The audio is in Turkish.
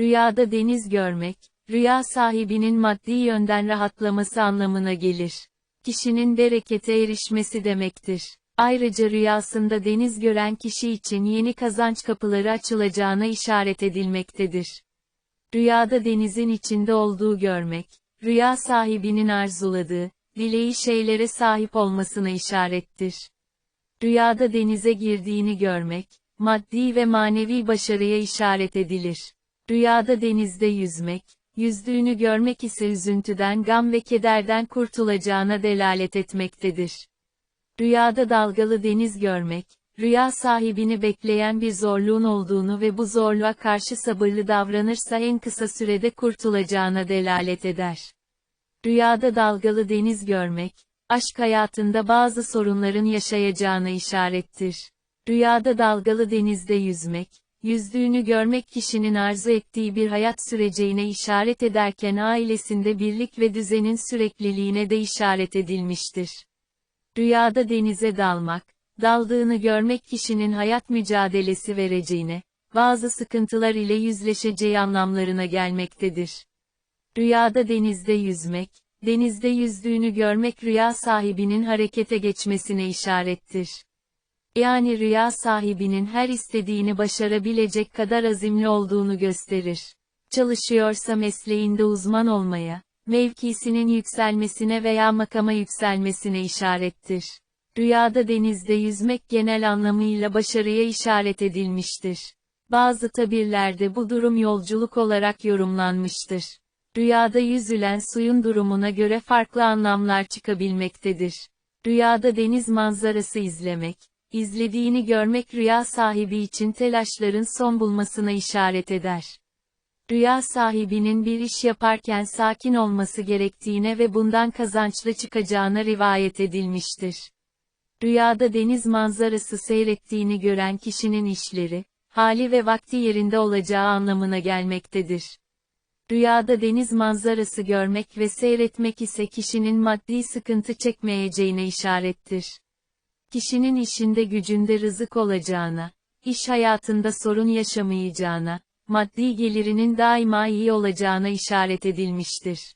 Rüyada deniz görmek, rüya sahibinin maddi yönden rahatlaması anlamına gelir. Kişinin berekete erişmesi demektir. Ayrıca rüyasında deniz gören kişi için yeni kazanç kapıları açılacağına işaret edilmektedir. Rüyada denizin içinde olduğu görmek, rüya sahibinin arzuladığı, dileği şeylere sahip olmasına işarettir. Rüyada denize girdiğini görmek, maddi ve manevi başarıya işaret edilir. Rüyada denizde yüzmek, yüzdüğünü görmek ise üzüntüden gam ve kederden kurtulacağına delalet etmektedir. Rüyada dalgalı deniz görmek, rüya sahibini bekleyen bir zorluğun olduğunu ve bu zorluğa karşı sabırlı davranırsa en kısa sürede kurtulacağına delalet eder. Rüyada dalgalı deniz görmek, aşk hayatında bazı sorunların yaşayacağına işarettir. Rüyada dalgalı denizde yüzmek, yüzdüğünü görmek kişinin arzu ettiği bir hayat süreceğine işaret ederken ailesinde birlik ve düzenin sürekliliğine de işaret edilmiştir. Rüyada denize dalmak, daldığını görmek kişinin hayat mücadelesi vereceğine, bazı sıkıntılar ile yüzleşeceği anlamlarına gelmektedir. Rüyada denizde yüzmek, denizde yüzdüğünü görmek rüya sahibinin harekete geçmesine işarettir. Yani rüya sahibinin her istediğini başarabilecek kadar azimli olduğunu gösterir. Çalışıyorsa mesleğinde uzman olmaya, mevkisinin yükselmesine veya makama yükselmesine işarettir. Rüyada denizde yüzmek genel anlamıyla başarıya işaret edilmiştir. Bazı tabirlerde bu durum yolculuk olarak yorumlanmıştır. Rüyada yüzülen suyun durumuna göre farklı anlamlar çıkabilmektedir. Rüyada deniz manzarası izlemek, izlediğini görmek rüya sahibi için telaşların son bulmasına işaret eder. Rüya sahibinin bir iş yaparken sakin olması gerektiğine ve bundan kazançlı çıkacağına rivayet edilmiştir. Rüyada deniz manzarası seyrettiğini gören kişinin işleri, hali ve vakti yerinde olacağı anlamına gelmektedir. Rüyada deniz manzarası görmek ve seyretmek ise kişinin maddi sıkıntı çekmeyeceğine işarettir. Kişinin işinde gücünde rızık olacağına, iş hayatında sorun yaşamayacağına, maddi gelirinin daima iyi olacağına işaret edilmiştir.